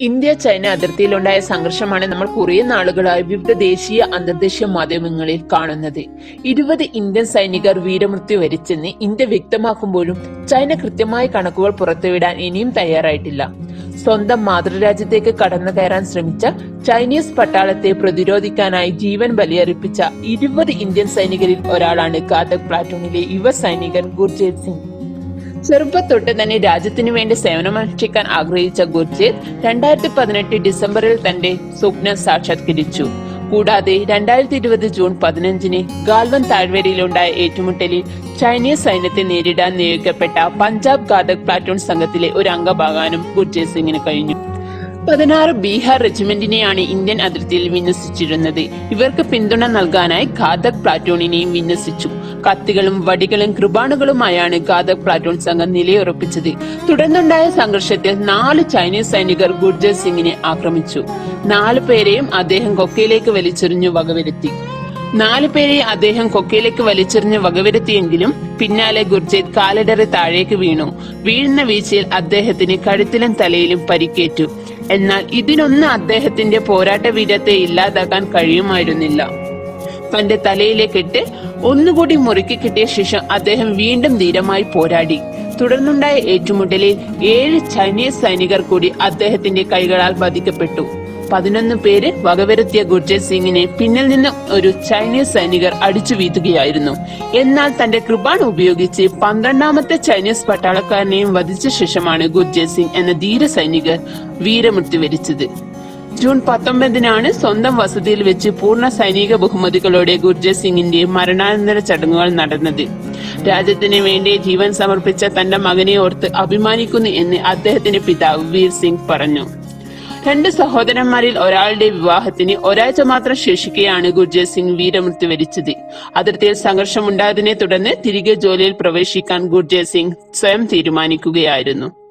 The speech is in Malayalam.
ഇന്ത്യ ചൈന അതിർത്തിയിലുണ്ടായ സംഘർഷമാണ് നമ്മൾ കുറേ നാളുകളായി വിവിധ ദേശീയ അന്തർദേശീയ മാധ്യമങ്ങളിൽ കാണുന്നത്. ഇരുപത് ഇന്ത്യൻ സൈനികർ വീരമൃത്യു വരിച്ചെന്ന് ഇന്ത്യ വ്യക്തമാക്കുമ്പോഴും ചൈന കൃത്യമായ കണക്കുകൾ പുറത്തുവിടാൻ ഇനിയും തയ്യാറായിട്ടില്ല. സ്വന്തം മാതൃരാജ്യത്തേക്ക് കടന്നു കയറാൻ ശ്രമിച്ച ചൈനീസ് പട്ടാളത്തെ പ്രതിരോധിക്കാനായി ജീവൻ ബലിയർപ്പിച്ച ഇരുപത് ഇന്ത്യൻ സൈനികരിൽ ഒരാളാണ് കാതക് പ്ലാറ്റൂണിലെ യുവ സൈനികൻ ഗുർജേത് സിംഗ്. ചെറുപ്പത്തൊട്ട് തന്നെ രാജ്യത്തിനു വേണ്ടി സേവനമനുഷ്ഠിക്കാൻ ആഗ്രഹിച്ച ഗുർജീത് രണ്ടായിരത്തി പതിനെട്ട് ഡിസംബറിൽ തന്റെ സ്വപ്നം സാക്ഷാത്കരിച്ചു. കൂടാതെ രണ്ടായിരത്തി ഇരുപത് ജൂൺ പതിനഞ്ചിന് ഗാൽവൻ താഴ്വരയിലുണ്ടായ ഏറ്റുമുട്ടലിൽ ചൈനീസ് സൈന്യത്തെ നേരിടാൻ നിയോഗിക്കപ്പെട്ട പഞ്ചാബ് ഘാതക് പ്ലാറ്റൂൺ സംഘത്തിലെ ഒരു അംഗമാകാനും ഗുർജേത് സിംഗിന് കഴിഞ്ഞു. പതിനാറ് ബീഹാർ റെജിമെന്റിനെയാണ് ഇന്ത്യൻ അതിർത്തിയിൽ വിന്യസിച്ചിരുന്നത്. ഇവർക്ക് പിന്തുണ നൽകാനായി ഘാതക് പ്ലാറ്റൂണിനെയും വിന്യസിച്ചു. കത്തികളും വടികളും കൃപാണുകളുമായാണ് ഘാതക് പ്ലാറ്റൂൺ സംഘം നിലയുറപ്പിച്ചത്. തുടർന്നുണ്ടായ സംഘർഷത്തിൽ നാല് ചൈനീസ് സൈനികർ ഗുർജർ സിംഗിനെ ആക്രമിച്ചു. നാല് പേരെയും അദ്ദേഹം കൊക്കയിലേക്ക് വലിച്ചെറിഞ്ഞു വകവരുത്തി. നാലു പേരെ അദ്ദേഹം കൊക്കയിലേക്ക് വലിച്ചെറിഞ്ഞ് വകവരുത്തിയെങ്കിലും പിന്നാലെ ഗുർജേത് കാലിടറി താഴേക്ക് വീണു. വീഴുന്ന വീഴ്ചയിൽ അദ്ദേഹത്തിന് കഴുത്തിലും തലയിലും പരിക്കേറ്റു. എന്നാൽ ഇതിനൊന്നും അദ്ദേഹത്തിന്റെ പോരാട്ട വീരത്തെ ഇല്ലാതാക്കാൻ കഴിയുമായിരുന്നില്ല. തന്റെ തലയിലെ കെട്ട് ഒന്നുകൂടി മുറുക്കി കിട്ടിയ ശേഷം അദ്ദേഹം വീണ്ടും ധീരമായി പോരാടി. തുടർന്നുണ്ടായ ഏറ്റുമുട്ടലിൽ ഏഴ് ചൈനീസ് സൈനികർ കൂടി അദ്ദേഹത്തിന്റെ കൈകളാൽ വധിക്കപ്പെട്ടു. പതിനൊന്ന് പേര് വകവരുത്തിയ ഗുർജേത് സിംഗിനെ പിന്നിൽ നിന്ന് ഒരു ചൈനീസ് സൈനികർ അടിച്ചു വീഴ്ത്തുകയായിരുന്നു എന്നാൽ തന്റെ കൃപാൺ ഉപയോഗിച്ച് പന്ത്രണ്ടാമത്തെ ചൈനീസ് പട്ടാളക്കാരനെയും വധിച്ച ശേഷമാണ് ഗുർജേത് സിംഗ് എന്ന ധീര സൈനികർ വീരമൃത്യു വരിച്ചത് ജൂൺ പത്തൊമ്പതിനാണ് സ്വന്തം വസതിയിൽ വെച്ച് പൂർണ സൈനിക ബഹുമതികളോടെ ഗുർജ സിംഗിന്റെ മരണാനന്തര ചടങ്ങുകൾ നടന്നത്. രാജ്യത്തിന് വേണ്ടി ജീവൻ സമർപ്പിച്ച തന്റെ മകനെ ഓർത്ത് അഭിമാനിക്കുന്നു എന്ന് അദ്ദേഹത്തിന്റെ പിതാവ് വീർ സിംഗ് പറഞ്ഞു. രണ്ട് സഹോദരന്മാരിൽ ഒരാളുടെ വിവാഹത്തിന് ഒരാഴ്ച മാത്രം ശേഷിക്കെയാണ് ഗുർജ സിംഗ് വീരമൃത്യു വരിച്ചത്. അതിർത്തിയിൽ സംഘർഷമുണ്ടായതിനെ തുടർന്ന് തിരികെ ജോലിയിൽ പ്രവേശിക്കാൻ ഗുർജ സിംഗ് സ്വയം തീരുമാനിക്കുകയായിരുന്നു.